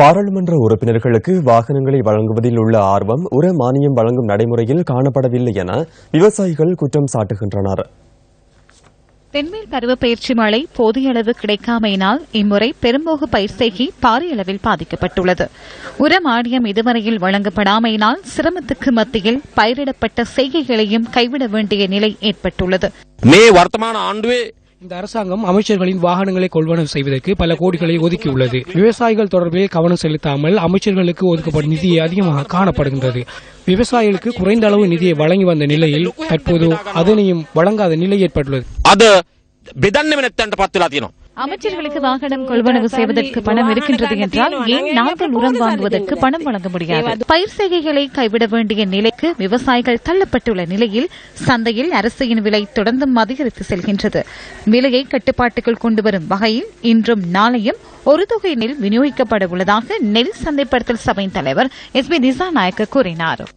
பாராளுமன்ற உறுப்பினர்களுக்கு வாகனங்களை வழங்குவதில் உள்ள ஆர்வம் உர மானியம் வழங்கும் நடைமுறையில் காணப்படவில்லை என விவசாயிகள் குற்றம் சாட்டுகின்றனர். தென்மேல் பருவப்பயிற்சி மழை போதிய அளவு கிடைக்காமையினால் இம்முறை பெரும்போக பயிர் செய்கை பாரிய அளவில் பாதிக்கப்பட்டுள்ளது. உர மானியம் இதுவரையில் வழங்கப்படாமையினால் சிரமத்துக்கு மத்தியில் பயிரிடப்பட்ட செய்கைகளையும் கைவிட வேண்டிய நிலை ஏற்பட்டுள்ளது. மே வர்த்தமான ஆண்டுவே இந்த அரசாங்கம் அமைச்சர்களின் வாகனங்களை கொள்வனவு செய்வதற்கு பல கோடிகளை ஒதுக்கியுள்ளது. விவசாயிகள் தொடர்பில் கவனம் செலுத்தாமல் அமைச்சர்களுக்கு ஒதுக்கப்படும் நிதியை அதிகமாக காணப்படுகின்றது. விவசாயிகளுக்கு குறைந்த அளவு நிதியை வழங்கி வந்த நிலையில் தற்போது அதனையும் வழங்காத நிலை ஏற்பட்டுள்ளது. அது அமைச்சர்களுக்கு வாகனம் கொள்வனவு செய்வதற்கு பணம் இருக்கின்றது என்றால் ஏன் நாங்கள் உரம் வாங்குவதற்கு பணம் வழங்க முடியாது? பயிர் செய்கைகளை கைவிட வேண்டிய நிலைக்கு விவசாயிகள் தள்ளப்பட்டுள்ள நிலையில் சந்தையில் அரசியின் விலை தொடர்ந்தும் அதிகரித்து செல்கின்றது. விலையை கட்டுப்பாட்டுக்குள் கொண்டு வரும் வகையில் இன்றும் நாளையும் ஒரு தொகை நெல் விநியோகிக்கப்பட உள்ளதாக நெல் சந்தைப்படுத்தல் சபையின் தலைவர் எஸ் பி திசா நாயக்க கூறினார்.